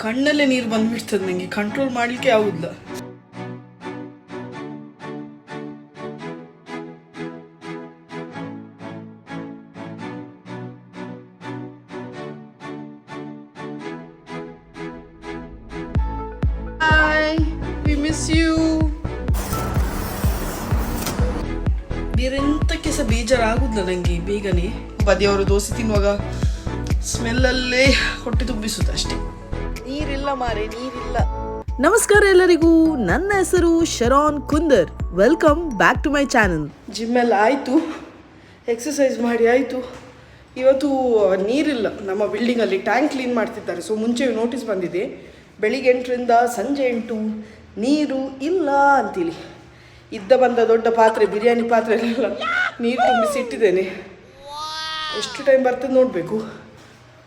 ಕಣ್ಣಲ್ಲೇ ನೀರು ಬಂದ್ಬಿಡ್ತದೆ ನಂಗೆ ಕಂಟ್ರೋಲ್ ಮಾಡ್ಲಿಕ್ಕೆ ಆಗುದಿಲ್ಲ. ಬೇರೆಂತಕ್ಕೆ ಸಹ ಬೇಜಾರಾಗುದಿಲ್ಲ ನನಗೆ ಬೇಗನೆ. ಬದಿಯವರು ದೋಸೆ ತಿನ್ನುವಾಗ ಸ್ಮೆಲ್ಲಲ್ಲೇ ಹೊಟ್ಟೆ ತುಂಬಿಸುತ್ತೆ ಅಷ್ಟೇ. ನೀರಿಲ್ಲ ಮಾರೆ ನೀರಿಲ್ಲ. ನಮಸ್ಕಾರ ಎಲ್ಲರಿಗೂ. ನನ್ನ ಹೆಸರು Sharon Kundar. Welcome back to my channel gym ಎಲ್ಲ ಆಯಿತು. ಎಕ್ಸಸೈಸ್ ಮಾಡಿ ಆಯಿತು. ಇವತ್ತು ನೀರಿಲ್ಲ. ನಮ್ಮ ಬಿಲ್ಡಿಂಗಲ್ಲಿ ಟ್ಯಾಂಕ್ ಕ್ಲೀನ್ ಮಾಡ್ತಿದ್ದಾರೆ. ಸೊ ಮುಂಚೆ ನೋಟಿಸ್ ಬಂದಿದೆ. ಬೆಳಿಗ್ಗೆ ಎಂಟರಿಂದ ಸಂಜೆ ಎಂಟು ನೀರು ಇಲ್ಲ ಅಂತೇಳಿ ಇದ್ದ ಬಂದ ದೊಡ್ಡ ಪಾತ್ರೆ ಬಿರಿಯಾನಿ ಪಾತ್ರೆ ಎಲ್ಲ ನೀರು ತುಂಬಿಸಿ ಇಟ್ಟಿದ್ದೇನೆ. ಎಷ್ಟು ಟೈಮ್ ಬರ್ತದೆ ನೋಡಬೇಕು.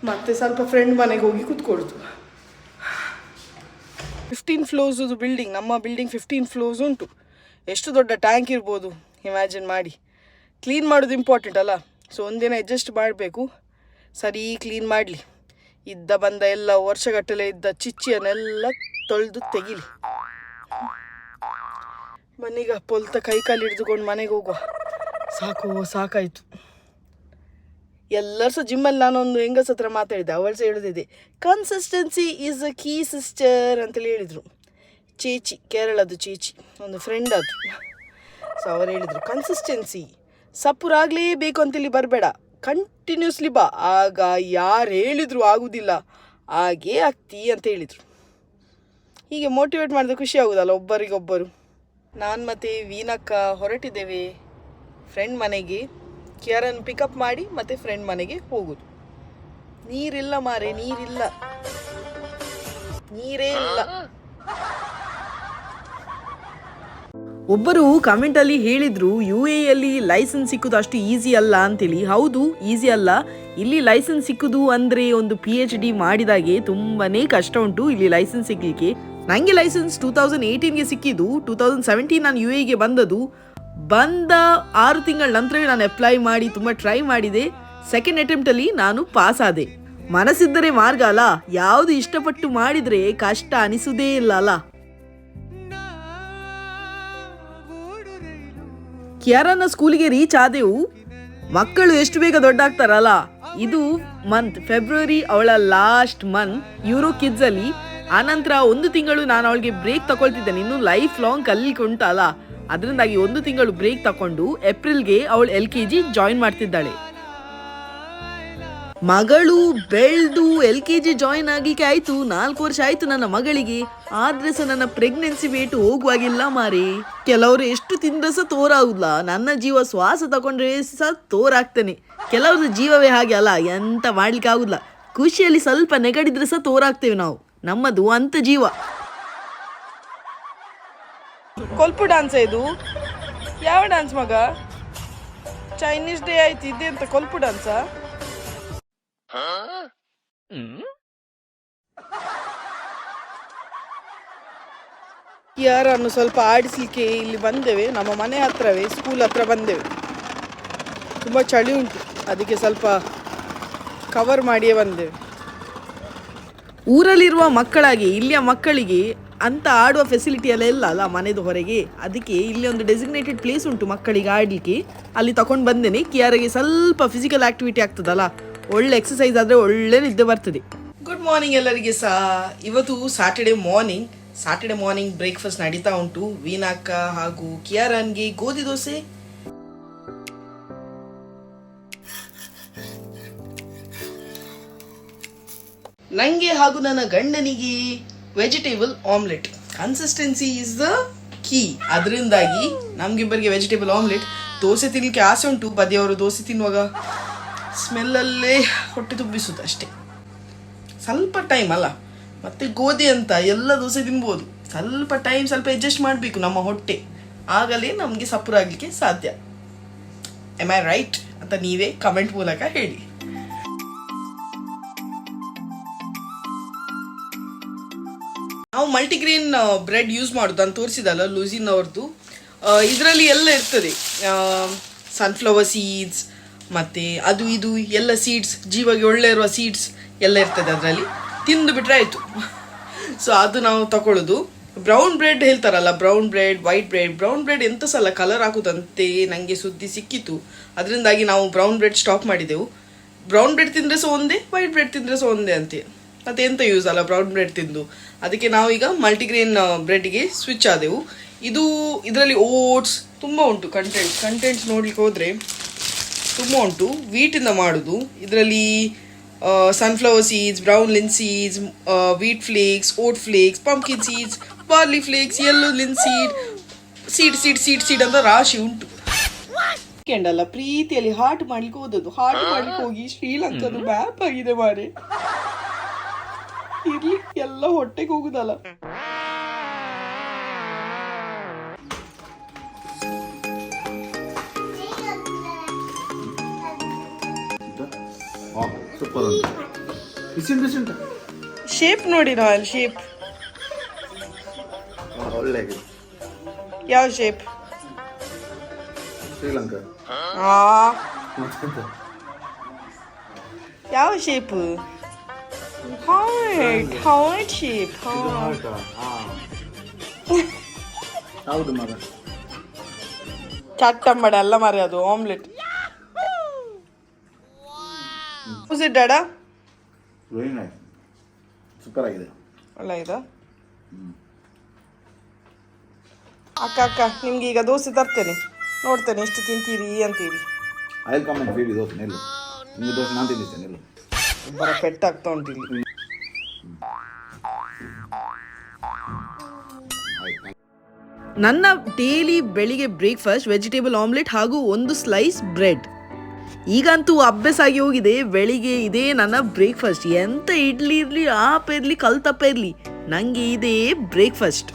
ಮತ್ತೆ ಸ್ವಲ್ಪ ಫ್ರೆಂಡ್ ಮನೆಗೆ ಹೋಗಿ ಕೂತ್ಕೊಳ್ತು ಫಿಫ್ಟೀನ್ ಫ್ಲೋರ್ಸದು ಬಿಲ್ಡಿಂಗ್ ನಮ್ಮ ಬಿಲ್ಡಿಂಗ್ ಫಿಫ್ಟೀನ್ ಫ್ಲೋರ್ಸ್ ಉಂಟು. ಎಷ್ಟು ದೊಡ್ಡ ಟ್ಯಾಂಕ್ ಇರ್ಬೋದು ಇಮ್ಯಾಜಿನ್ ಮಾಡಿ. ಕ್ಲೀನ್ ಮಾಡೋದು ಇಂಪಾರ್ಟೆಂಟ್ ಅಲ್ಲ? ಸೊ ಒಂದಿನ ಅಡ್ಜಸ್ಟ್ ಮಾಡಬೇಕು. ಸರಿ ಕ್ಲೀನ್ ಮಾಡಲಿ. ಇದ್ದ ಬಂದ ಎಲ್ಲ ವರ್ಷಗಟ್ಟಲೆ ಇದ್ದ ಚಿಚ್ಚಿಯನ್ನೆಲ್ಲ ತೊಳೆದು ತೆಗಿಲಿ. ಮನೀಗ ಪೊಲ್ತ ಕೈ ಕಾಲು ಹಿಡಿದುಕೊಂಡು ಮನೆಗೆ ಹೋಗುವ. ಸಾಕು, ಸಾಕಾಯಿತು. ಎಲ್ಲರೂ ಸಹ ಜಿಮ್ಮಲ್ಲಿ ನಾನೊಂದು ಹೆಂಗಸ ಹತ್ರ ಮಾತಾಡಿದೆ, ಅವಳು ಸಹ ಹೇಳೋದಿದೆ consistency is a key sister ಅಂತೇಳಿ ಹೇಳಿದರು. ಚೇಚಿ, ಕೇರಳದ್ದು ಚೇಚಿ, ಒಂದು ಫ್ರೆಂಡ್ ಅದು. ಸೊ ಅವ್ರು ಹೇಳಿದರು ಕನ್ಸಿಸ್ಟೆನ್ಸಿ ಸಪುರಾಗಲೇಬೇಕು ಅಂತೇಳಿ ಬರಬೇಡ ಕಂಟಿನ್ಯೂಸ್ಲಿ ಬಾ, ಆಗ ಯಾರು ಹೇಳಿದ್ರು ಆಗುವುದಿಲ್ಲ ಹಾಗೇ ಆಗ್ತಿ ಅಂತ ಹೇಳಿದರು. ಹೀಗೆ ಮೋಟಿವೇಟ್ ಮಾಡಿದ್ರೆ ಖುಷಿ ಆಗುದಲ್ಲ ಒಬ್ಬರಿಗೊಬ್ಬರು. ನಾನು ಮತ್ತು ವೀನಕ್ಕ ಹೊರಟಿದ್ದೇವೆ ಫ್ರೆಂಡ್ ಮನೆಗೆ. ಕಿಯರನ್ನು ಪಿಕಪ್ ಮಾಡಿ ಮತ್ತೆ ಫ್ರೆಂಡ್ ಮನೆಗೆ ಹೋಗುದು. ನೀರಿಲ್ಲ ಮಾರೆ, ನೀರಿಲ್ಲ. ನೀರೇ ಇಲ್ಲ. ಒಬ್ಬರು ಕಮೆಂಟ್ ಅಲ್ಲಿ ಹೇಳಿದ್ರು ಯು ಎಲ್ಲಿ ಲೈಸೆನ್ಸ್ ಸಿಕ್ಕುದು ಅಷ್ಟು ಈಸಿ ಅಲ್ಲ ಅಂತೇಳಿ. ಹೌದು ಈಸಿ ಅಲ್ಲ. ಇಲ್ಲಿ ಲೈಸೆನ್ಸ್ ಸಿಕ್ಕುದು ಅಂದ್ರೆ ಒಂದು ಪಿ ಎಚ್ ಡಿ ಮಾಡಿದಾಗೆ ತುಂಬಾನೇ ಕಷ್ಟ ಉಂಟು ಇಲ್ಲಿ ಲೈಸೆನ್ಸ್ ಸಿಗ್ಲಿಕ್ಕೆ ನಂಗೆ ಲೈಸೆನ್ಸ್ ಟೂ ತೌಸಂಡ್ ಏಯ್ಟೀನ್ಗೆ ಸಿಕ್ಕಿದ್ದು ಟೂ ತೌಸಂಡ್ ಸೆವೆಂಟೀನ್ ನಾನು ಯು ಎಗೆ ಬಂದದ್ದು. ಬಂದ ಆರು ತಿಂಗಳ ನಂತರವೇ ನಾನು ಅಪ್ಲೈ ಮಾಡಿ ತುಂಬ ಟ್ರೈ ಮಾಡಿದೆ. ಸೆಕೆಂಡ್ ಅಟೆಂಪ್ಟಲ್ಲಿ ನಾನು ಪಾಸ್ ಆದೆ. ಮನಸ್ಸಿದ್ದರೆ ಮಾರ್ಗ ಅಲ್ಲ, ಯಾವುದು ಇಷ್ಟಪಟ್ಟು ಮಾಡಿದ್ರೆ ಕಷ್ಟ ಅನಿಸುವುದೇ ಇಲ್ಲ ಅಲ್ಲ. ಕ್ಯಾರನ್ನ ಸ್ಕೂಲಿಗೆ ರೀಚ್ ಆದೆವು. ಮಕ್ಕಳು ಎಷ್ಟು ಬೇಗ ದೊಡ್ಡ ಆಗ್ತಾರಲ್ಲ ಇದು ಮಂತ್ ಫೆಬ್ರವರಿ ಅವಳ ಲಾಸ್ಟ್ ಮಂತ್ ಯೂರೋ ಕಿಡ್ಸ್ ಅಲ್ಲಿ, ಆನಂತರ ಒಂದು ತಿಂಗಳು ನಾನು ಅವಳಿಗೆ ಬ್ರೇಕ್ ತಗೊಳ್ತಿದ್ದೇನೆ. ಇನ್ನು ಲೈಫ್ ಲಾಂಗ್ ಕಲಿಲಿಕ್ಕೆ ಉಂಟಲ್ಲ ಅದರಿಂದಾಗಿ ಒಂದು ತಿಂಗಳು ಬ್ರೇಕ್ ತಕೊಂಡು ಏಪ್ರಿಲ್ಗೆ ಅವಳು ಎಲ್ ಕೆ ಜಿ ಜಾಯಿನ್ ಮಾಡ್ತಿದ್ದಾಳೆ. ಮಗಳು ಬೆಳೆದು ಎಲ್ ಕೆ ಜಿ ಜಾಯಿನ್ ಆಗಲಿಕ್ಕೆ ಆಯ್ತು, ನಾಲ್ಕು ವರ್ಷ ಆಯ್ತು ನನ್ನ ಮಗಳಿಗೆ, ಆದ್ರೆ ಸಹ ನನ್ನ ಪ್ರೆಗ್ನೆನ್ಸಿ ವೇಟ್ ಹೋಗುವಾಗಿಲ್ಲ ಮಾರಿ. ಕೆಲವರು ಎಷ್ಟು ತಿಂದ್ರೆ ಸಹ ತೋರಾಗುದಿಲ್ಲ, ನನ್ನ ಜೀವ ಶ್ವಾಸ ತಗೊಂಡ್ರೆ ಸಹ ತೋರಾಗ್ತೇನೆ. ಕೆಲವ್ರದ್ದು ಜೀವವೇ ಹಾಗೆ ಅಲ್ಲ, ಎಂತ ಮಾಡ್ಲಿಕ್ಕೆ ಆಗುದಿಲ್ಲ ಖುಷಿಯಲ್ಲಿ ಸ್ವಲ್ಪ ನೆಗಡಿದ್ರೆ ಸಹ ತೋರಾಗ್ತೇವೆ ನಾವು, ನಮ್ಮದು ಅಂತ ಜೀವ. ಕೊಲ್ಪು ಡಾನ್ಸ್ ಇದು? ಯಾವ ಡಾನ್ಸ್ ಮಗ? ಚೈನೀಸ್ ಡೇ ಆಯ್ತು ಇದೆ ಅಂತ ಕೊಲ್ಪು ಡಾನ್ಸ ಯಾರನ್ನು ಸ್ವಲ್ಪ ಆಡಿಸ್ಲಿಕ್ಕೆ ಇಲ್ಲಿ ಬಂದೇವೆ, ನಮ್ಮ ಮನೆ ಹತ್ರವೇ ಸ್ಕೂಲ್ ಹತ್ರ ಬಂದೇವೆ. ತುಂಬ ಚಳಿ ಉಂಟು, ಅದಕ್ಕೆ ಸ್ವಲ್ಪ ಕವರ್ ಮಾಡಿಯೇ ಬಂದೇವೆ. ಊರಲ್ಲಿರುವ ಮಕ್ಕಳಾಗಿ, ಇಲ್ಲಿಯ ಮಕ್ಕಳಿಗೆ ಅಂತ ಆಡುವ ಫೆಸಿಲಿಟಿ ಎಲ್ಲ ಇಲ್ಲ ಅಲ್ಲ ಮನೆದು ಹೊರಗೆ. ಅದಕ್ಕೆ ಇಲ್ಲಿ ಒಂದು ಡೆಸಿಗ್ನೇಟೆಡ್ ಪ್ಲೇಸ್ ಉಂಟು ಮಕ್ಕಳಿಗೆ ಆಡಲಿಕ್ಕೆ. ಅಲ್ಲಿ ತಗೊಂಡು ಬಂದೇನೆ. ಕಿಯಾರಿಗೆ ಸ್ವಲ್ಪ ಫಿಸಿಕಲ್ ಆಕ್ಟಿವಿಟಿ ಆಗ್ತದಲ್ಲ. ಒಳ್ಳೆ ಎಕ್ಸಸೈಸ್ ಆದರೆ ಒಳ್ಳೆ ನಿದ್ದೆ ಬರ್ತದೆ. ಗುಡ್ ಮಾರ್ನಿಂಗ್ ಎಲ್ಲರಿಗೆ ಸಹ ಇವತ್ತು Saturday morning Saturday morning breakfast ನಡೀತಾ ಉಂಟು. ವೀನಾಕ್ಕ ಹಾಗೂ ಕಿಯಾರನ್ಗೆ ಗೋಧಿ ದೋಸೆ. ನಂಗೆ ಹಾಗೂ ನನ್ನ ಗಂಡನಿಗೆ vegetable omelette consistency is the key ಅದರಿಂದಾಗಿ ನಮ್ಗಿಬ್ಬರಿಗೆ ವೆಜಿಟೇಬಲ್ ಆಮ್ಲೆಟ್ ದೋಸೆ ತಿನ್ನಲಿಕ್ಕೆ ಆಸೆ ಉಂಟು. ಬದಿಯವರು ದೋಸೆ ತಿನ್ನುವಾಗ ಸ್ಮೆಲ್ಲಲ್ಲೇ ಹೊಟ್ಟೆ ತುಂಬಿಸುತ್ತೆ ಅಷ್ಟೇ. ಸ್ವಲ್ಪ ಟೈಮ್ ಅಲ್ಲ. ಮತ್ತೆ ಗೋಧಿ ಅಂತ ಎಲ್ಲ ದೋಸೆ ತಿನ್ಬೋದು. ಸ್ವಲ್ಪ ಟೈಮ್ ಸ್ವಲ್ಪ ಅಡ್ಜಸ್ಟ್ ಮಾಡಬೇಕು ನಮ್ಮ ಹೊಟ್ಟೆ. ಆಗಲೇ ನಮಗೆ ಸಪುರಾಗಲಿಕ್ಕೆ ಸಾಧ್ಯ. ಎಂ ಐ ರೈಟ್ ಅಂತ ನೀವೇ ಕಮೆಂಟ್ ಮೂಲಕ ಹೇಳಿ. ಮಲ್ಟಿಗ್ರೇನ್ ಬ್ರೆಡ್ ಯೂಸ್ ಮಾಡೋದು ಅಂತ ತೋರಿಸಿದಲ್ಲ ಲೂಸಿನ್ ಅವ್ರದ್ದು ಇದರಲ್ಲಿ ಎಲ್ಲ ಇರ್ತದೆ. ಸನ್ಫ್ಲವರ್ ಸೀಡ್ಸ್ ಮತ್ತು ಅದು ಇದು, ಎಲ್ಲ ಸೀಡ್ಸ್ ಜೀವಾಗಿ ಒಳ್ಳೆ ಇರುವ ಸೀಡ್ಸ್ ಎಲ್ಲ ಇರ್ತದೆ ಅದರಲ್ಲಿ. ತಿಂದು ಬಿಟ್ರೆ ಆಯಿತು. ಸೊ ಅದು ನಾವು ತಗೊಳ್ಳೋದು ಬ್ರೌನ್ ಬ್ರೆಡ್ ಹೇಳ್ತಾರಲ್ಲ brown bread white bread brown bread ಎಂಥ ಸಲ ಕಲರ್ ಹಾಕುದಂತೆ ನನಗೆ ಸುದ್ದಿ ಸಿಕ್ಕಿತು. ಅದರಿಂದಾಗಿ ನಾವು ಬ್ರೌನ್ ಬ್ರೆಡ್ ಸ್ಟಾಪ್ ಮಾಡಿದೆವು. ಬ್ರೌನ್ ಬ್ರೆಡ್ ತಿಂದರೆ ಸಹ ಒಂದೇ ವೈಟ್ ಬ್ರೆಡ್ ತಿಂದರೆ ಸಹ ಒಂದೇ ಅಂತೆ. ಮತ್ತೆ ಎಂತ ಯೂಸ್ ಅಲ್ಲ? ಬ್ರೌನ್ ಬ್ರೆಡ್ ತಿಂದು. ಅದಕ್ಕೆ ನಾವೀಗ ಮಲ್ಟಿಗ್ರೇನ್ ಬ್ರೆಡ್ಗೆ ಸ್ವಿಚ್ ಆದೆವು. ಇದು ಇದರಲ್ಲಿ ಓಟ್ಸ್ ತುಂಬ ಉಂಟು ಕಂಟೆಂಟ್ ಕಂಟೆಂಟ್ಸ್ ನೋಡ್ಲಿಕ್ಕೆ ಹೋದರೆ ತುಂಬ ಉಂಟು. ವೀಟಿಂದ ಮಾಡೋದು. ಇದರಲ್ಲಿ sunflower seeds brown linseeds wheat flakes oat flakes pumpkin seeds barley flakes yellow linseed seed seed seed seed ಅಂತ ರಾಶಿ ಉಂಟು. ವೀಕೆಂಡ್ ಅಲ್ಲ ಪ್ರೀತಿಯಲ್ಲಿ ಹಾರ್ಟ್ ಮಾಡ್ಲಿಕ್ಕೆ ಹೋದದ್ದು. ಹಾರ್ಟ್ ಮಾಡ್ಲಿಕ್ಕೆ ಹೋಗಿ ಶ್ರೀಲಂಕಾದ ಮ್ಯಾಪ್ ಆಗಿದೆ ಮಾರೆ. ಇರ್ಲಿ ಎಲ್ಲ ಹೊಟ್ಟೆಗೆ ಹೋಗುದಲ್ಲ. ಸೂಪರ್ ಶೇಪ್ ನೋಡಿ ನಾಲ್ ಶೇಪ್ ಒಳ್ಳೆ ಯಾವ ಶೇಪ್ ಶ್ರೀಲಂಕಾ. ಯಾವ ಶೇಪ್ ಹಾರ್ಟ್ ಹಾರ್ಟ್ ಶೇಪ್ ಇದು ಹಾರ್ಟಾ ಹೌದು ಮಗ ಚಟ್ಟಂಬಡ ಅಲ್ಲ ಮರಿ ಅದು ಆಮ್ಲೆಟ್ ಡಾಡಾ ವೆರಿ ನೈಸ್ ಸೂಪರ್ ಆಗಿದೆ ಒಳ್ಳೆ ಇದು ಅಕ್ಕ ಅಕ್ಕ ನಿಮ್ಗೆ ಈಗ ದೋಸೆ ತರ್ತೇನೆ ನೋಡ್ತೇನೆ ಎಷ್ಟು ತಿಂತೀರಿ ಅಂತೀರಿ ಆಯಿಲ್ ಕಾಮೆಂಟ್ ಫೀಡ್ ದೋಸೆ ನಿಲ್ಲು ನಿಮಗೆ ದೋಸೆ ನಾನು ತಿಂದಿದ್ದೆ ನಿಲ್ಲು ಬರ ಪೆಟ್ಟಾಗ್ತಾ ಉಂಟು ಇಲ್ಲಿ. ನನ್ನ ಡೈಲಿ ಬೆಳಿಗ್ಗೆ ಬ್ರೇಕ್ಫಾಸ್ಟ್ ವೆಜಿಟೇಬಲ್ ಆಮ್ಲೆಟ್ ಹಾಗೂ ಒಂದು ಸ್ಲೈಸ್ ಬ್ರೆಡ್ ಈಗಂತೂ ಅಭ್ಯಾಸ ಆಗಿ ಹೋಗಿದೆ. ಬೆಳಿಗ್ಗೆ ಇದೇ ನನ್ನ ಬ್ರೇಕ್ಫಾಸ್ಟ್ ಎಂತ ಇಡ್ಲಿ ಇರಲಿ, ಆಪ ಇರಲಿ, ಕಲ್ತಪ್ಪ ಇರಲಿ. ನನಗೆ ಇದೇ ಬ್ರೇಕ್ಫಾಸ್ಟ್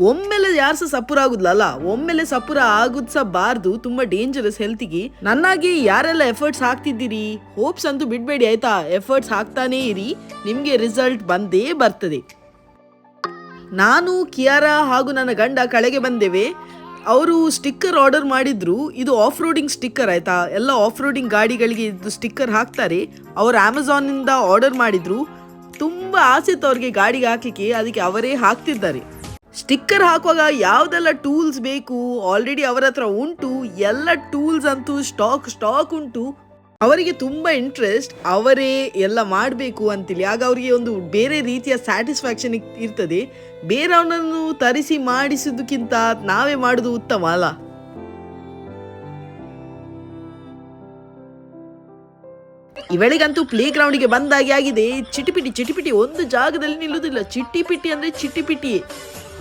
ಒಮ್ಮೆಲೆ ಯಾರು ಸಹ ಸಪುರ ಆಗುದಿಲ್ಲ ಒಮ್ಮೆಲೆ ಸಪುರ ಆಗುದ್ ಸಹ ಬಾರ್ದು ತುಂಬಾ ಡೇಂಜರಸ್ ಹೆಲ್ತಿಗೆ ನನ್ನಾಗಿ ಯಾರೆಲ್ಲ ಎಫರ್ಟ್ಸ್ ಹಾಕ್ತಿದ್ದೀರಿ? ಹೋಪ್ಸ್ ಅಂತೂ ಬಿಡ್ಬೇಡಿ, ಆಯ್ತಾ? ಎಫರ್ಟ್ಸ್ ಹಾಕ್ತಾನೇ ಇರಿ. ನಿಮಗೆ ರಿಸಲ್ಟ್ ಬಂದೇ ಬರ್ತದೆ. ನಾನು, ಕಿಯಾರಾ ಹಾಗೂ ನನ್ನ ಗಂಡ ಕಳೆಗೆ ಬಂದೇವೆ. ಅವರು ಸ್ಟಿಕ್ಕರ್ ಆರ್ಡರ್ ಮಾಡಿದ್ರು. ಇದು ಆಫ್ ರೋಡಿಂಗ್ ಸ್ಟಿಕ್ಕರ್ ಆಯ್ತಾ? ಎಲ್ಲ ಆಫ್ ರೋಡಿಂಗ್ ಗಾಡಿಗಳಿಗೆ ಇದು ಸ್ಟಿಕ್ಕರ್ ಹಾಕ್ತಾರೆ. ಅವರು ಅಮೆಝಾನಿಂದ ಆರ್ಡರ್ ಮಾಡಿದ್ರು. ತುಂಬ ಆಸೆ ಇತ್ತು ಅವ್ರಿಗೆ ಗಾಡಿಗೆ ಹಾಕಲಿಕ್ಕೆ. ಅದಕ್ಕೆ ಅವರೇ ಹಾಕ್ತಿದ್ದಾರೆ. ಸ್ಟಿಕ್ಕರ್ ಹಾಕುವಾಗ ಯಾವುದೆಲ್ಲ ಟೂಲ್ಸ್ ಬೇಕು? ಆಲ್ರೆಡಿ ಅವರ ಹತ್ರ ಉಂಟು, ಎಲ್ಲ ಟೂಲ್ಸ್ ಅಂತೂ ಸ್ಟಾಕ್ ಸ್ಟಾಕ್ ಉಂಟು. ಅವರಿಗೆ ತುಂಬ ಇಂಟ್ರೆಸ್ಟ್ ಅವರೇ ಎಲ್ಲ ಮಾಡಬೇಕು ಅಂತೇಳಿ ಆಗ ಅವರಿಗೆ ಒಂದು ಬೇರೆ ರೀತಿಯ ಸ್ಯಾಟಿಸ್ಫ್ಯಾಕ್ಷನ್ ಇರ್ತದೆ. ಬೇರೆಯವನನ್ನು ತರಿಸಿ ಮಾಡಿಸೋದಕ್ಕಿಂತ ನಾವೇ ಮಾಡೋದು ಉತ್ತಮ ಅಲ್ಲ? ಇವಳಿಗಂತೂ ಪ್ಲೇ ಗ್ರೌಂಡಿಗೆ ಬಂದಾಗೆ ಆಗಿದೆ. ಚಿಟಿಪಿಟಿ ಚಿಟಿಪಿಟಿ, ಒಂದು ಜಾಗದಲ್ಲಿ ನಿಲ್ಲುವುದಿಲ್ಲ. ಚಿಟ್ಟಿಪಿಟಿ ಅಂದ್ರೆ ಚಿಟ್ಟಿಪಿಟಿಯೇ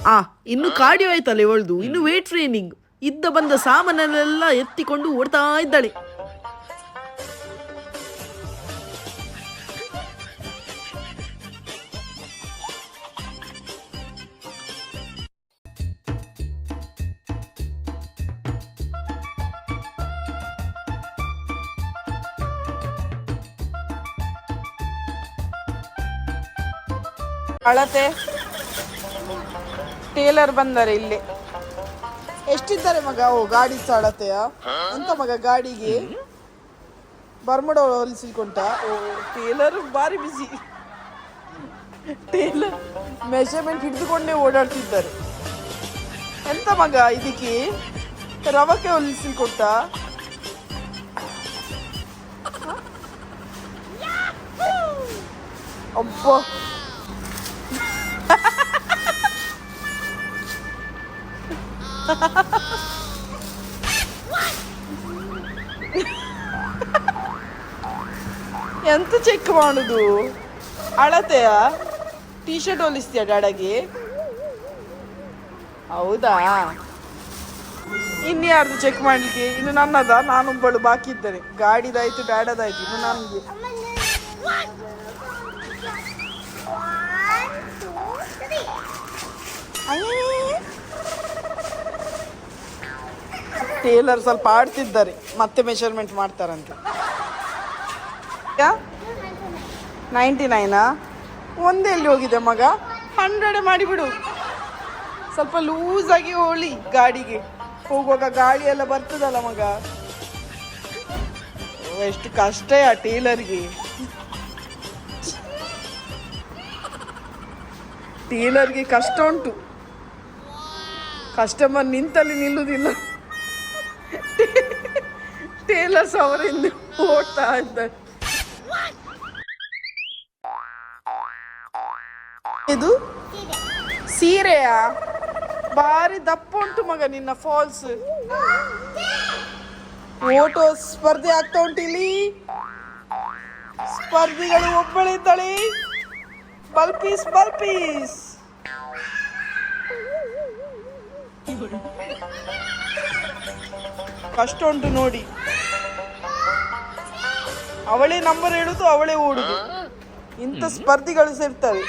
ಆ, ಇನ್ನು ಕಾರ್ಡಿಯೋ ಆಯ್ತಲ್ಲ ಇವಳ್ದು, ಇನ್ನು ವೇಟ್ ಟ್ರೈನಿಂಗ್ ಇದ್ದ ಬಂದ ಸಾಮಾನಲ್ಲೆಲ್ಲ ಎತ್ತಿಕೊಂಡು ಓಡ್ತಾ ಇದ್ದಾಳೆ. ಅಳತೆ? ಟೇಲರ್ ಬಂದರೆ ಇಲ್ಲಿ. ಎಷ್ಟಿದ್ದಾರೆ ಮಗ ಓ ಗಾಡಿ ಸಾಡತೆಯ ಅಂತ ಎಂತ ಮಗ ಗಾಡಿಗೆ? ಬರ್ಮಡ ಹೊಲಿಸಿಕೊಂಡ? ಓ ಟೇಲರ್ ಬಾರಿ ಬಿಸಿ ಟೇಲರ್. ಮೆಷರ್ಮೆಂಟ್ ಹಿಡಿದುಕೊಂಡೇ ಓಡಾಡ್ತಿದ್ದಾರೆ. ಎಂತ ಮಗ ಇದಕ್ಕೆ? ರವಕ್ಕೆ ಹೊಲಿಸಿಕೊಟ್ಟ ಅಬ್ಬ. ಎಂತ ಚೆಕ್ ಮಾಡುದು? ಅಳತೆಯ? ಟೀ ಶರ್ಟ್ ಹೊಲಿಸ್ತೀಯ ಡ್ಯಾಡಗೆ? ಹೌದಾ? ಇನ್ಯಾರ್ದು ಚೆಕ್ ಮಾಡಲಿಕ್ಕೆ? ಇನ್ನು ನನ್ನದ? ನಾನೊಬ್ಬಳು ಬಾಕಿ ಇದ್ದೇನೆ. ಗಾಡಿದಾಯ್ತು ಬ್ಯಾಡದಾಯ್ತು ಇನ್ನು ನನಗೆ. ಟೇಲರ್ ಸ್ವಲ್ಪ ಆಡ್ತಿದ್ದಾರೆ, ಮತ್ತೆ ಮೆಷರ್ಮೆಂಟ್ ಮಾಡ್ತಾರಂತೆ. ನೈಂಟಿ ನೈನಾ ಒಂದೇ ಎಲ್ಲಿ ಹೋಗಿದೆ ಮಗ? ಹಂಡ್ರೆಡ್ ಮಾಡಿಬಿಡು. ಸ್ವಲ್ಪ ಲೂಸಾಗಿ ಹೋಳಿ ಗಾಡಿಗೆ. ಹೋಗುವಾಗ ಗಾಡಿ ಎಲ್ಲ ಬರ್ತದಲ್ಲ ಮಗ? ಎಷ್ಟು ಕಷ್ಟ ಆ ಟೇಲರ್ಗೆ. ಟೇಲರ್ಗೆ ಕಷ್ಟ ಉಂಟು. ಕಸ್ಟಮರ್ ನಿಂತಲ್ಲಿ ನಿಲ್ಲುವುದಿಲ್ಲ ಟೇಲರ್ಸ್ ಅವರಿಂದ ಓಡ್ತಾ ಇದ್ದಾರೆ ಇದು ಸೀರೆಯ ಭಾರಿ ದಪ್ಪ ಉಂಟು ಮಗ ನಿನ್ನ ಫಾಲ್ಸ್ ಓಟೋ ಸ್ಪರ್ಧೆ ಆಗ್ತಾ ಉಂಟು ಇಲ್ಲಿ ಸ್ಪರ್ಧಿಗಳು ಒಬ್ಬಳಿದ್ದಾಳೆ ಬಲ್ಪೀಸ್ ಬಲ್ಪೀಸ್ ಕಷ್ಟ ಉಂಟು ನೋಡಿ. ಅವಳೇ ನಂಬರ್ ಹೇಳುದು ಅವಳೇ ಓಡುದು. ಇಂಥ ಸ್ಪರ್ಧಿಗಳು ಸೇರ್ತಾರೆ.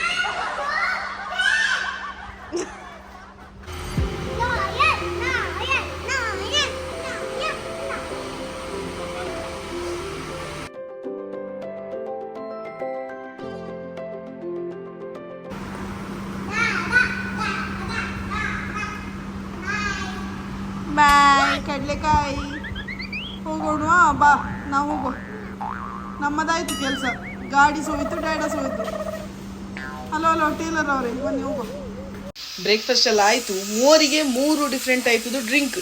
ನಾವು ನಮ್ಮದಾಯ್ತು ಕೆಲಸ. ಗಾಡಿ ಸೋಯ್ತು ಡ್ಯಾಡ ಸೋಯ್ತು. ಹಲೋ ಹಲೋ ಟೇಲರ್ ಅವರೇ ಬನ್ನಿ ಹೋಗೋ. ಬ್ರೇಕ್ಫಾಸ್ಟ್ ಎಲ್ಲ ಆಯಿತು. ಮೂವರಿಗೆ ಮೂರು ಡಿಫ್ರೆಂಟ್ ಟೈಪ್ದು ಡ್ರಿಂಕ್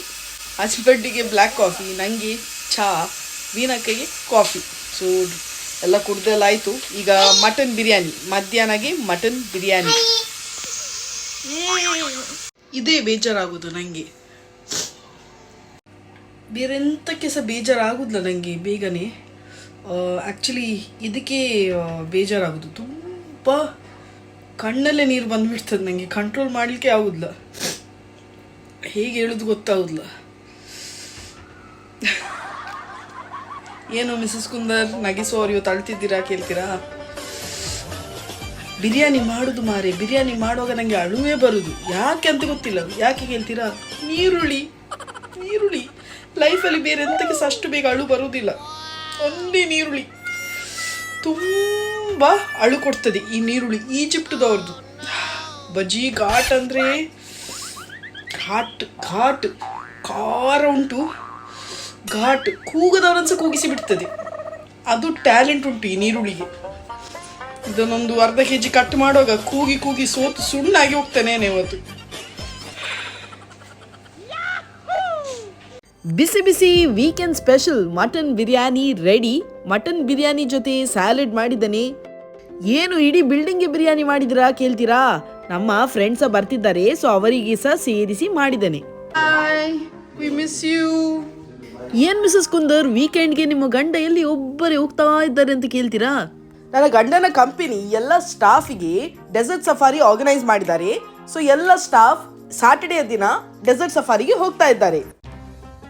ಹಸ್ಬೆಂಡಿಗೆ ಬ್ಲ್ಯಾಕ್ ಕಾಫಿ ನನಗೆ ಚಹಾ ವೀನಕ್ಕಗೆ ಕಾಫಿ ಸೊ ಎಲ್ಲ ಕುಡ್ದೆಲ್ಲ ಆಯಿತು. ಈಗ ಮಟನ್ ಬಿರಿಯಾನಿ. ಮಧ್ಯಾಹ್ನಗೆ ಮಟನ್ ಬಿರಿಯಾನಿ. ಇದೇ ಬೇಜಾರಾಗೋದು ನನಗೆ ಬೇರೆ ಎಂಥಕ್ಕೆ ಸಹ ಬೇಜಾರಾಗೋದಿಲ್ಲ ನನಗೆ ಬೇಗನೆ. ಆ್ಯಕ್ಚುಲಿ ಇದಕ್ಕೆ ಬೇಜಾರಾಗೋದು. ತುಂಬ ಕಣ್ಣಲ್ಲೇ ನೀರು ಬಂದುಬಿಡ್ತದೆ ನನಗೆ ಕಂಟ್ರೋಲ್ ಮಾಡಲಿಕ್ಕೆ ಆಗೋದಿಲ್ಲ. ಹೇಗೆ ಹೇಳೋದು ಗೊತ್ತಾಗೋದಿಲ್ಲ. ಏನು ಮಿಸಸ್ ಕುಂದರ್ ನಗಿಸೋರು ಇವತ್ತು ತಳ್ತಿದ್ದೀರಾ ಕೇಳ್ತೀರಾ? ಬಿರಿಯಾನಿ ಮಾಡೋದು ಮಾರೆ. ಬಿರಿಯಾನಿ ಮಾಡುವಾಗ ನನಗೆ ಅಳುವೇ ಬರುದು. ಯಾಕೆ ಅಂತ ಗೊತ್ತಿಲ್ಲ. ಯಾಕೆ ಕೇಳ್ತೀರಾ? ನೀರುಳ್ಳಿ. ನೀರುಳ್ಳಿ. ಲೈಫಲ್ಲಿ ಬೇರೆ ಎಂತಕ್ಕೆ ಸಹ ಅಷ್ಟು ಬೇಗ ಅಳು ಬರುವುದಿಲ್ಲ. ಒಂದೇ ನೀರುಳ್ಳಿ. ತುಂಬ ಅಳು ಕೊಡ್ತದೆ ಈ ನೀರುಳ್ಳಿ. ಈಜಿಪ್ಟ್ದವ್ರದ್ದು ಬಜಿ ಘಾಟ್ ಅಂದರೆ ಘಾಟ್ ಘಾಟ್, ಖಾರ ಉಂಟು. ಘಾಟ್ ಕೂಗದವರನ್ನು ಸಹ ಕೂಗಿಸಿ ಬಿಡ್ತದೆ. ಅದು ಟ್ಯಾಲೆಂಟ್ ಉಂಟು ಈ ನೀರುಳ್ಳಿಗೆ. ಇದನ್ನೊಂದು ಅರ್ಧ ಕೆ ಜಿ ಕಟ್ ಮಾಡುವಾಗ ಕೂಗಿ ಕೂಗಿ ಸೋತು ಸುಣ್ಣಾಗಿ ಹೋಗ್ತಾನೆ ಇವತ್ತು ಬಿಸಿ ಬಿಸಿ weekend special mutton biryani ready mutton biryani ಜೊತೆ ಸ್ಯಾಲೆಡ್ ಮಾಡಿದ್ದಾನೆ. ಏನು ಇಡೀ ಬಿಲ್ಡಿಂಗ್ಗೆ ಬಿರಿಯಾನಿ ಮಾಡಿದಿರಾ ಕೇಳ್ತೀರಾ? ನಮ್ಮ ಫ್ರೆಂಡ್ಸ ಬರ್ತಿದ್ದಾರೆ ಸೊ ಅವರಿಗೆ ಸಹ ಸೇರಿಸಿ ಮಾಡಿದ್ದಾನೆ. ಹಾಯ್ ವಿ ಮಿಸ್ ಯು ಏನ್ ಮಿಸಸ್ ಕುಂದರ್ ವೀಕೆಂಡ್ಗೆ ನಿಮ್ಮ ಗಂಡ ಎಲ್ಲಿ ಒಬ್ಬರೇ ಹೋಗ್ತಾ ಇದ್ದಾರೆ ಅಂತ ಕೇಳ್ತೀರಾ? ನನ್ನ ಗಂಡನ ಕಂಪನಿ ಎಲ್ಲ ಸ್ಟಾಫಿಗೆ ಡೆಸರ್ಟ್ ಸಫಾರಿ ಆರ್ಗನೈಸ್ ಮಾಡಿದ್ದಾರೆ. ಸೊ ಎಲ್ಲ ಸ್ಟಾಫ್ ಸಾಟರ್ಡೇ ದಿನ ಡೆಸರ್ಟ್ ಸಫಾರಿಗೆ ಹೋಗ್ತಾ ಇದ್ದಾರೆ.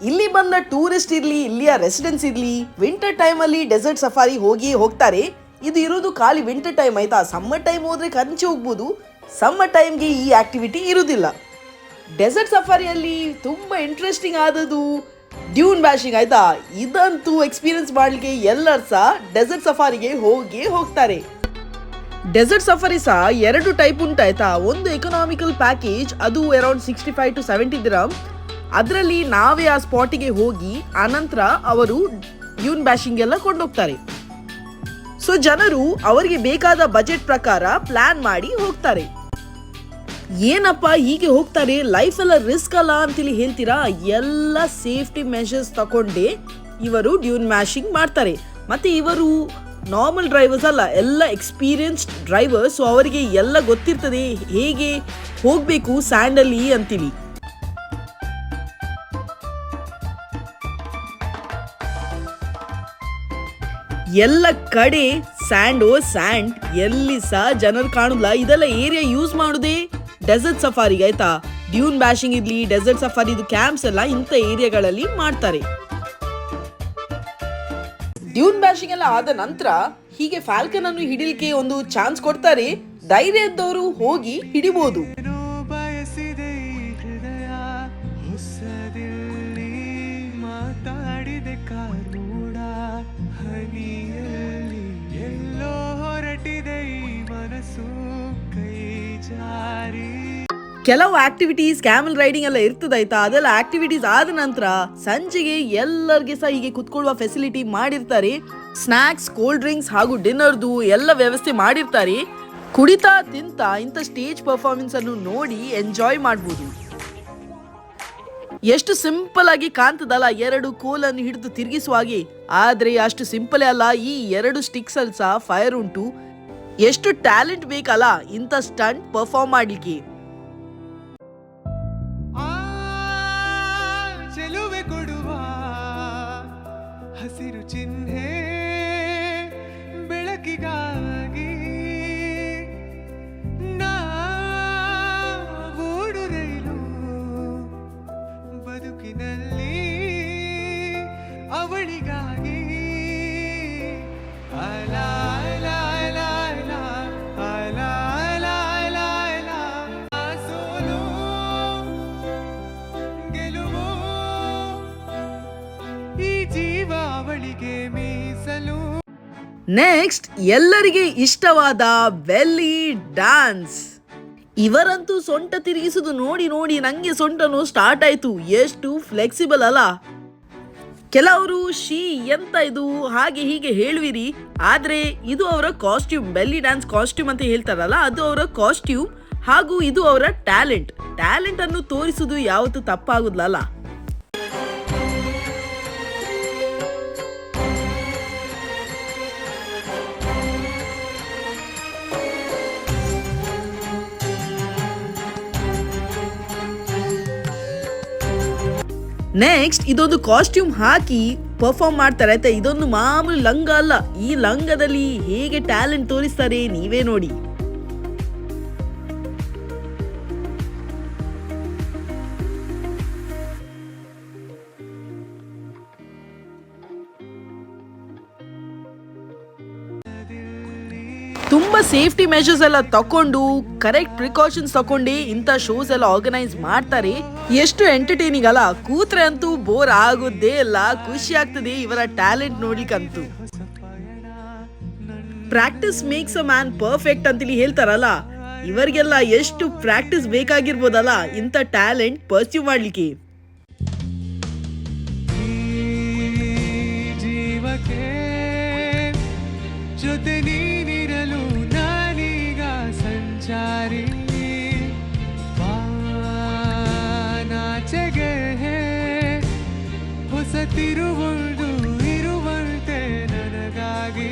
ಇಲ್ಲಿ ಬಂದ ಟೂರಿಸ್ಟ್ ಇರ್ಲಿ, ಇಲ್ಲಿಯ ರೆಸಿಡೆನ್ಸ್ ಇರ್ಲಿ ವಿಂಟರ್ ಟೈಮ್ ಅಲ್ಲಿ ಡೆಸರ್ಟ್ ಸಫಾರಿ ಹೋಗಿ ಹೋಗ್ತಾರೆ. ಇದು ಇರೋದು ಖಾಲಿ ವಿಂಟರ್ ಟೈಮ್ ಆಯ್ತಾ? ಸಮ್ಮರ್ ಟೈಮ್ ಹೋದ್ರೆ ಕಂಚಿ ಹೋಗ್ಬೋದು. ಸಮ್ಮರ್ ಟೈಮ್ಗೆ ಈ ಆಕ್ಟಿವಿಟಿ ಇರುವುದಿಲ್ಲ ಡೆಸರ್ಟ್ ಸಫಾರಿಯಲ್ಲಿ ತುಂಬ ಇಂಟ್ರೆಸ್ಟಿಂಗ್ ಆದದ್ದು ಡ್ಯೂನ್ ಬ್ಯಾಶಿಂಗ್ ಆಯ್ತಾ? ಇದಂತೂ ಎಕ್ಸ್ಪೀರಿಯನ್ಸ್ ಮಾಡಲಿಕ್ಕೆ ಎಲ್ಲರೂ ಸಹ ಡೆಸರ್ಟ್ ಸಫಾರಿಗೆ ಹೋಗಿ ಹೋಗ್ತಾರೆ. ಡೆಸರ್ಟ್ ಸಫಾರಿ ಸಹ ಎರಡು ಟೈಪ್ ಉಂಟಾಯ್ತಾ ಒಂದು ಎಕನಾಮಿಕಲ್ ಪ್ಯಾಕೇಜ್ ಅದು around sixty five to seventy ದಿರಮ್ ಅದರಲ್ಲಿ ನಾವೇ ಆ ಸ್ಪಾಟಿಗೆ ಹೋಗಿ ಆನಂತರ ಅವರು ಯೂನ್ ಬ್ಯಾಶಿಂಗ್ ಎಲ್ಲ ಕೊಂಡೋಗ್ತಾರೆ. ಸೊ ಜನರು ಅವರಿಗೆ ಬೇಕಾದ ಬಜೆಟ್ ಪ್ರಕಾರ ಪ್ಲಾನ್ ಮಾಡಿ ಹೋಗ್ತಾರೆ. ಏನಪ್ಪ ಹೀಗೆ ಹೋಗ್ತಾರೆ? ಲೈಫ್ ಎಲ್ಲ ರಿಸ್ಕ್ ಅಲ್ಲ ಅಂತೇಳಿ ಹೇಳ್ತೀರಾ? ಎಲ್ಲ ಸೇಫ್ಟಿ ಮೆಷರ್ಸ್ ತಗೊಂಡೇ ಇವರು ಡ್ಯೂನ್ ಮ್ಯಾಶಿಂಗ್ ಮಾಡ್ತಾರೆ. ಮತ್ತೆ ಇವರು ನಾರ್ಮಲ್ ಡ್ರೈವರ್ಸ್ ಅಲ್ಲ, ಎಲ್ಲ ಎಕ್ಸ್ಪೀರಿಯನ್ಸ್ಡ್ ಡ್ರೈವರ್ಸ್ ಸೊ ಅವರಿಗೆ ಎಲ್ಲ ಗೊತ್ತಿರ್ತದೆ ಹೇಗೆ ಹೋಗಬೇಕು ಸ್ಯಾಂಡಲ್ಲಿ ಅಂತೇಳಿ ಎಲ್ಲ ಕಡೆ ಸ್ಯಾಂಡ್ ಓ ಸ್ಯಾಂಡ್ ಎಲ್ಲಿ ಸಹ ಜನರು ಕಾಣುದಿಲ್ಲ. ಇದೆಲ್ಲ ಏರಿಯಾ ಯೂಸ್ ಮಾಡುದೇ ಡೆಸರ್ಟ್ ಸಫಾರಿಗೆ ಆಯ್ತಾ? ಡ್ಯೂನ್ ಬ್ಯಾಶಿಂಗ್ ಇರ್ಲಿ ಡೆಸರ್ಟ್ ಸಫಾರಿದು ಕ್ಯಾಂಪ್ಸ್ ಎಲ್ಲ ಇಂಥ ಏರಿಯಾಗಳಲ್ಲಿ ಮಾಡ್ತಾರೆ. ಡ್ಯೂನ್ ಬ್ಯಾಶಿಂಗ್ ಎಲ್ಲ ಆದ ನಂತರ ಹೀಗೆ ಫ್ಯಾಲ್ಕನ್ ಅನ್ನು ಹಿಡಿಲಿಕ್ಕೆ ಒಂದು ಚಾನ್ಸ್ ಕೊಡ್ತಾರೆ. ಧೈರ್ಯದವರು ಹೋಗಿ ಹಿಡಿಬಹುದು ಕೆಲವು ಆಕ್ಟಿವಿಟೀಸ್ ಕ್ಯಾಮಲ್ ರೈಡಿಂಗ್ ಎಲ್ಲ ಇರ್ತದಾಯ್ತಾ ಅದೆಲ್ಲ ಆಕ್ಟಿವಿಟೀಸ್ ಆದ ನಂತರ ಸಂಜೆಗೆ ಎಲ್ಲರಿಗೆ ಸಹ ಹೀಗೆ ಕುತ್ಕೊಳ್ಳುವ ಫೆಸಿಲಿಟಿ ಮಾಡಿರ್ತಾರೆ. ಸ್ನಾಕ್ಸ್ ಕೋಲ್ಡ್ ಡ್ರಿಂಕ್ಸ್ ಹಾಗೂ ಡಿನ್ನರ್ದು ಎಲ್ಲ ವ್ಯವಸ್ಥೆ ಮಾಡಿರ್ತಾರೆ. ಕುಡಿತಾ ತಿಂತ ಇಂಥ ಸ್ಟೇಜ್ ಪರ್ಫಾರ್ಮೆನ್ಸ್ ಅನ್ನು ನೋಡಿ ಎಂಜಾಯ್ ಮಾಡ್ಬೋದು. ಎಷ್ಟು ಸಿಂಪಲ್ ಆಗಿ ಕಾಣ್ತದಲ್ಲ ಎರಡು ಕೋಲನ್ನು ಹಿಡಿದು ತಿರುಗಿಸುವ ಹಾಗೆ. ಆದ್ರೆ ಅಷ್ಟು ಸಿಂಪಲ್ ಅಲ್ಲ, ಈ ಎರಡು ಸ್ಟಿಕ್ಸ್ ಅಲ್ಲಿ ಸಹ ಫೈರ್ ಉಂಟು. ಎಷ್ಟು ಟ್ಯಾಲೆಂಟ್ ಬೇಕಲ್ಲ ಇಂಥ ಸ್ಟಂಟ್ ಪರ್ಫಾರ್ಮ್ ಮಾಡ್ಲಿಕ್ಕೆ. ನೆಕ್ಸ್ಟ್ ಎಲ್ಲರಿಗೆ ಇಷ್ಟವಾದ ಬೆಲ್ಲಿ ಡ್ಯಾನ್ಸ್ ಇವರಂತೂ ಸೊಂಟ ತಿರುಗಿಸುದು ನೋಡಿ ನೋಡಿ ನಂಗೆ ಸೊಂಟನು ಸ್ಟಾರ್ಟ್ ಆಯ್ತು. ಎಷ್ಟು ಫ್ಲೆಕ್ಸಿಬಲ್ ಅಲ್ಲ. ಕೆಲವರು ಶೀ ಎಂತ ಇದು? ಹಾಗೆ ಹೀಗೆ ಹೇಳುವಿರಿ. ಆದರೆ ಇದು ಅವರ ಕಾಸ್ಟ್ಯೂಮ್ ಬೆಲ್ಲಿ ಡ್ಯಾನ್ಸ್ ಕಾಸ್ಟ್ಯೂಮ್ ಅಂತ ಹೇಳ್ತಾರಲ್ಲ, ಅದು ಅವರ ಕಾಸ್ಟ್ಯೂಮ್ ಹಾಗೂ ಇದು ಅವರ ಟ್ಯಾಲೆಂಟ್ ಟ್ಯಾಲೆಂಟ್ ಅನ್ನು ತೋರಿಸುವುದು ಯಾವತ್ತೂ ತಪ್ಪಾಗುದಿಲ್ಲ ನೆಕ್ಸ್ಟ್ ಇದೊಂದು ಕಾಸ್ಟ್ಯೂಮ್ ಹಾಕಿ ಪರ್ಫಾರ್ಮ್ ಮಾಡ್ತಾರೆ. ಆಯ್ತಾ, ಇದೊಂದು ಮಾಮೂಲಿ ಲಂಗ ಅಲ್ಲ. ಈ ಲಂಗದಲ್ಲಿ ಹೇಗೆ ಟ್ಯಾಲೆಂಟ್ ತೋರಿಸ್ತಾರೆ ನೀವೇ ನೋಡಿ. ತುಂಬಾ ಸೇಫ್ಟಿ ಮೆಷರ್ಸ್ ಎಲ್ಲ ತಕೊಂಡು ಕರೆಕ್ಟ್ ಪ್ರಿಕಾಷನ್ಸ್ ತಕೊಂಡು ಇಂಥ ಶೋಸ್ ಎಲ್ಲ ಆರ್ಗನೈಸ್ ಮಾಡ್ತಾರೆ. ಎಷ್ಟು ಎಂಟರ್ಟೈನಿಂಗ್ ಅಲ್ಲ, ಕೂತ್ರೆ ಅಂತೂ ಬೋರ್ ಆಗೋದೇ ಇಲ್ಲ, ಖುಷಿ ಆಗ್ತದೆ ಇವರ talent ನೋಡ್ಲಿಕ್ಕಂತೂ. Practice makes a man perfect ಅಂತೇಳಿ ಹೇಳ್ತಾರಲ್ಲ, ಇವರಿಗೆಲ್ಲ ಎಷ್ಟು ಪ್ರಾಕ್ಟೀಸ್ ಬೇಕಾಗಿರ್ಬೋದಲ್ಲ ಇಂಥ ಟ್ಯಾಲೆಂಟ್ ಪರ್ಸ್ಯೂ ಮಾಡ್ಲಿಕ್ಕೆ. ತಿರುವೊಂದು ಇರುವಂತೆ ನನಗಾಗಿ.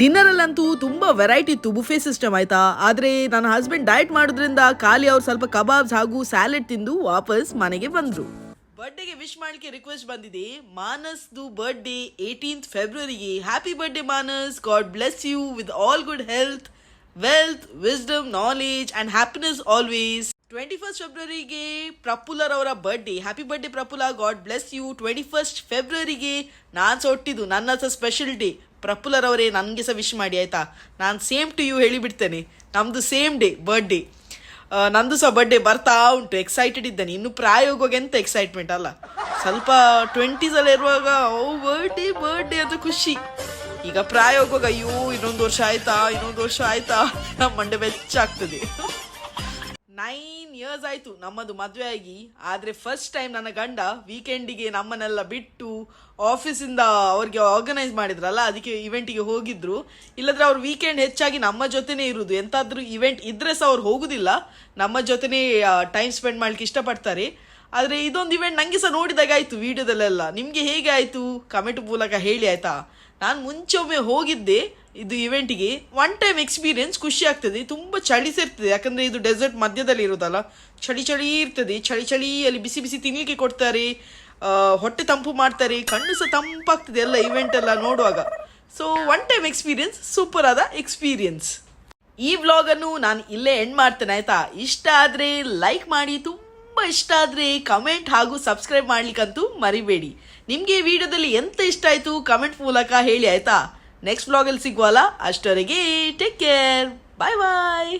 ಡಿನ್ನರ್ ಅಲ್ಲಂತೂ ತುಂಬಾ ವೆರೈಟಿ ಇತ್ತು ಬುಫೆ ಸಿಸ್ಟಮ್ ಆಯ್ತಾ? ಆದ್ರೆ ನನ್ನ ಹಸ್ಬೆಂಡ್ ಡಯಟ್ ಮಾಡೋದ್ರಿಂದ ಖಾಲಿ ಅವ್ರು ಸ್ವಲ್ಪ ಕಬಾಬ್ಸ್ ಹಾಗೂ ಸ್ಯಾಲೆಡ್ ತಿಂದು ವಾಪಸ್ ಮನೆಗೆ ಬಂದ್ರು. ಬರ್ಡೇಗೆ ವಿಶ್ ಮಾಡ್ಲಿಕ್ಕೆ ರಿಕ್ವೆಸ್ಟ್ ಬಂದಿದೆ. ಮಾನಸ್ದು birthday eighteenth ಫೆಬ್ರವರಿಗೆ happy birthday Manas. God bless you with all good health wealth wisdom knowledge and happiness always twenty first ಫೆಬ್ರವರಿಗೆ ಪ್ರಪುಲರ್ ಅವರ birthday happy birthday Prapula God bless you twenty first ಫೆಬ್ರವರಿಗೆ ನಾನು ಸಹ ಒಟ್ಟಿದ್ದು ನನ್ನ ಸಹ special day ಪ್ರಫುಲ್ಲರ್ ಅವರೇ ನನಗೆ ಸಹ wish ಮಾಡಿ, ಆಯಿತಾ? ನಾನು ಸೇಮ್ ಟು ಯು ಹೇಳಿಬಿಡ್ತೇನೆ. ನಮ್ಮದು ಸೇಮ್ ಡೇ ಬರ್ಡೇ ನಂದು ಸಹ ಬರ್ಡೇ ಬರ್ತಾ ಉಂಟು ಎಕ್ಸೈಟೆಡ್ ಇದ್ದೇನೆ. ಇನ್ನು ಪ್ರಾಯ ಹೋಗುವಾಗ ಎಂತ ಎಕ್ಸೈಟ್ಮೆಂಟ್ ಅಲ್ಲ? ಸ್ವಲ್ಪ ಟ್ವೆಂಟೀಸಲ್ಲಿ ಇರುವಾಗ, ಓ ಬರ್ಡೇ ಬರ್ಡೇ ಅಂತ ಖುಷಿ. ಈಗ ಪ್ರಾಯ ಹೋಗುವಾಗ, ಅಯ್ಯೋ, ಇನ್ನೊಂದು ವರ್ಷ ಆಯ್ತಾ, ಇನ್ನೊಂದು ವರ್ಷ ಆಯ್ತಾ ಮಂಡೆ ಬೆಚ್ಚಾಗ್ತದೆ. ನೈನ್ ಇಯರ್ಸ್ ಆಯಿತು ನಮ್ಮದು ಮದುವೆ ಆಗಿ. ಆದರೆ ಫಸ್ಟ್ ಟೈಮ್ ನನ್ನ ಗಂಡ ವೀಕೆಂಡಿಗೆ ನಮ್ಮನ್ನೆಲ್ಲ ಬಿಟ್ಟು ಆಫೀಸಿಂದ ಅವ್ರಿಗೆ ಆರ್ಗನೈಸ್ ಮಾಡಿದ್ರಲ್ಲ, ಅದಕ್ಕೆ ಇವೆಂಟಿಗೆ ಹೋಗಿದ್ರು. ಇಲ್ಲದ್ರೆ ಅವ್ರು ವೀಕೆಂಡ್ ಹೆಚ್ಚಾಗಿ ನಮ್ಮ ಜೊತೆನೇ ಇರೋದು. ಎಂತಾದ್ರೂ ಇವೆಂಟ್ ಇದ್ರೆ ಸಹ ಅವ್ರು ಹೋಗುದಿಲ್ಲ. ನಮ್ಮ ಜೊತೆನೇ ಟೈಮ್ ಸ್ಪೆಂಡ್ ಮಾಡ್ಲಿಕ್ಕೆ ಇಷ್ಟಪಡ್ತಾರೆ. ಆದರೆ ಇದೊಂದು ಇವೆಂಟ್ ನನಗೆ ಸಹ ನೋಡಿದಾಗ ಆಯಿತು ವಿಡಿಯೋದಲ್ಲೆಲ್ಲ ನಿಮಗೆ ಹೇಗೆ ಆಯಿತು? ಕಮೆಂಟ್ ಮೂಲಕ ಹೇಳಿ ಆಯ್ತಾ? ನಾನು ಮುಂಚೆ ಒಮ್ಮೆ ಹೋಗಿದ್ದೆ. ಇದು ಇವೆಂಟಿಗೆ ಒನ್ ಟೈಮ್ ಎಕ್ಸ್ಪೀರಿಯನ್ಸ್ ಖುಷಿ ಆಗ್ತದೆ, ತುಂಬ ಚಳಿ ಸೇರ್ತದೆ ಯಾಕಂದರೆ ಇದು ಡೆಸರ್ಟ್ ಮಧ್ಯದಲ್ಲಿ ಇರೋದಲ್ಲ, ಚಳಿ ಚಳಿ ಇರ್ತದೆ, ಚಳಿ ಚಳಿಯಲ್ಲಿ ಬಿಸಿ ಬಿಸಿ ತಿನ್ನಲಿಕ್ಕೆ ಕೊಡ್ತಾರೆ ಹೊಟ್ಟೆ ತಂಪು ಮಾಡ್ತಾರೆ, ಕಣ್ಣು ಸಹ ತಂಪಾಗ್ತದೆ ಎಲ್ಲ ಇವೆಂಟ್ ಎಲ್ಲ ನೋಡುವಾಗ. So one time experience super ಆದ ಎಕ್ಸ್ಪೀರಿಯನ್ಸ್ ಈ ವ್ಲಾಗನ್ನು ನಾನು ಇಲ್ಲೇ ಎಂಡ್ ಮಾಡ್ತೇನೆ, ಆಯ್ತಾ? ಇಷ್ಟ ಆದರೆ ಲೈಕ್ ಮಾಡಿ, ತುಂಬ ಇಷ್ಟ ಆದರೆ ಕಮೆಂಟ್ ಹಾಗೂ ಸಬ್ಸ್ಕ್ರೈಬ್ ಮಾಡ್ಲಿಕ್ಕಂತೂ ಮರಿಬೇಡಿ. ನಿಮಗೆ ವಿಡಿಯೋದಲ್ಲಿ ಎಂತ ಇಷ್ಟ ಆಯಿತು ಕಮೆಂಟ್ ಮೂಲಕ ಹೇಳಿ, ಆಯ್ತಾ? ನೆಕ್ಸ್ಟ್ ವ್ಲಾಗಲ್ಲಿ ಸಿಗುವಲ್ಲ ಅಷ್ಟವರೆಗೆ ಟೇಕ್ ಕೇರ್ ಬಾಯ್ ಬಾಯ್